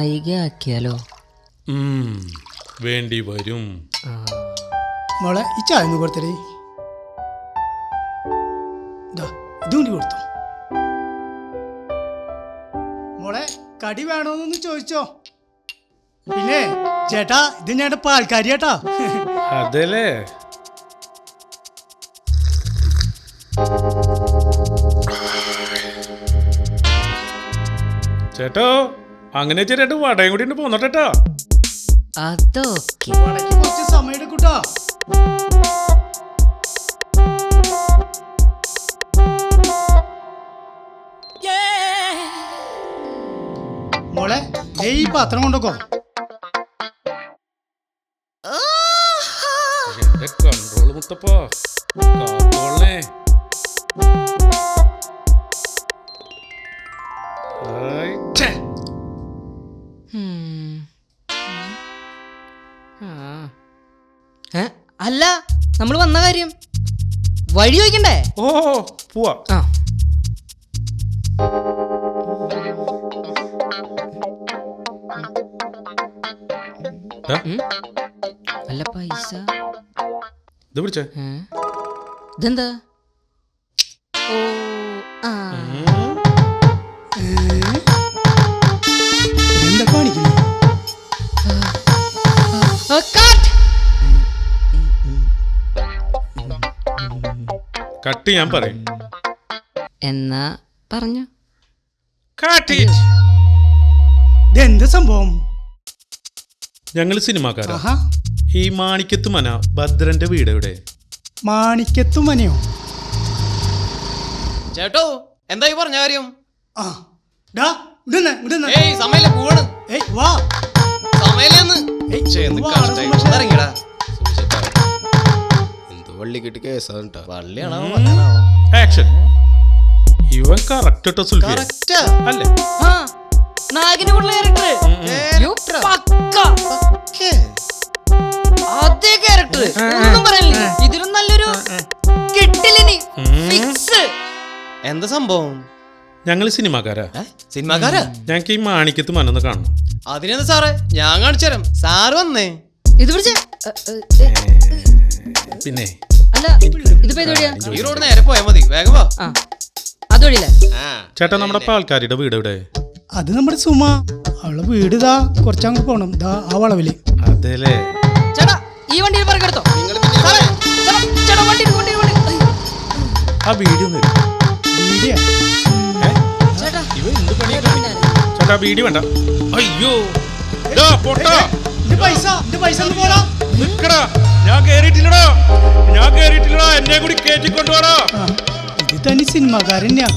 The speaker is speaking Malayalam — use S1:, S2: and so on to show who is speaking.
S1: ആക്കിയാലോ
S2: ഉം, വേണ്ടി വരും.
S3: മോളെ ഈ ചായ ഒന്ന് കൊടുത്തരേ. ദാ ഇതും കൂടി കൊടുത്തു. മോളെ കടി വേണോന്നൊന്ന് ചോദിച്ചോ. പിന്നെ ചേട്ടാ ഇത് ഞാൻ പാൽക്കാരി ചേട്ടാ
S2: അതല്ലേ? ചേട്ടോ? അങ്ങനെ ചേട്ടാ വടയും കൂടി പോന്നോട്ടേട്ടാ.
S1: അതൊക്കെ
S3: കുറച്ച് സമയം എടുക്കൂട്ടാ. മോളെ ദേ ഈ പാത്രം കൊണ്ടോക്കോ.
S2: എന്റെ കൺട്രോൾ മുത്തപ്പാ. കാത്തോളേ
S1: അല്ല നമ്മൾ വന്ന കാര്യം. വഴി ചോദിക്കണ്ടേ?
S2: ഓ പോവാ.
S1: ആ. അല്ല പൈസ? ഇതെന്താ?
S2: കട്ട് ഞാൻ പറയും.
S1: എന്നാ പറഞ്ഞു?
S3: എന്ത് സംഭവം?
S2: ഞങ്ങൾ സിനിമാക്കാരാ. ഈ മാണിക്കത്തുമന ഭദ്രന്റെ വീട് എവിടെ
S3: മാണിക്കത്തുമനയോ?
S4: ചേട്ടോ എന്താ ഈ പറഞ്ഞ കാര്യം?
S3: ആ ഡാ ഇവിടുന്ന്.
S4: ഏയ് സമയല്ല പോവാണ്.
S3: ഏയ് വാ.
S4: സമയല്ലെന്ന് എന്ത്.
S5: എന്ത് വള്ളി കിട്ടി കേസാണ്?
S2: ആക്ഷൻ ഇവൻ കറക്റ്റ് സുൽഫിയ. അല്ലേ.
S1: അതേ ക്യാരക്ടർ ഒന്നും പറയല്ലേ ഇതിലും നല്ലൊരു കിട്ടിലിനി. ഫിക്സ്
S4: എന്താ സംഭവം?
S2: ഞങ്ങൾ സിനിമാക്കാരാ?
S4: സിനിമാക്കാരാ?
S2: ഞങ്ങൾക്ക് ഈ മാണിക്കത്ത് മനൊന്ന് കാണണം.
S4: അതിനെന്താ സാറേ? ഞാൻ കാണിച്ചു തരാം. സാറ് വന്നേ.
S1: ഇത് പിടിച്ചേ.
S2: പിന്നെ?
S1: അല്ല ഇതിപ്പോ ഇത് വഴിയാ?
S4: ഈ റോഡ് നേരെ പോയാ മതി. വേഗം വാ.
S1: ആ അതുവഴിയല്ലേ
S2: ചേട്ടാ നമ്മുടെ ആൾക്കാരുടെ വീട് എവിടെ?
S3: അത് നമ്മുടെ സുമ. അവളെ വീട് ഇതാ കുറച്ചങ്ങ് പോണം. ദാ ആ വളവിൽ.
S2: അതേലേ
S1: ചേട്ടാ ഈ വണ്ടിയിൽ പറക്കെടുത്തോ സാറേ, ചേട്ടാ, ചേട്ടാ വണ്ടി വണ്ടി വണ്ടി
S2: ആ വീഡിയോ
S1: ചേട്ടാ
S2: ഇവൻ എന്ത് പണിയാ? ചേട്ടാ വീഡിയോ വേണ്ട. അയ്യോ. ഡാ, പൊട്ടാ.
S3: പൈസ എന്റെ പൈസ ഒന്ന് പോടാ.
S2: നിക്കടാ. ഞാൻ കേറിയിട്ടില്ലടാ. ഞാൻ കേറിയിട്ടില്ലടാ. എന്നെ കൂടി കേറ്റിക്കൊണ്ടുപോടാ
S3: ആ, ഇത് തന്നെ സിനിമാക്കാരനെയാ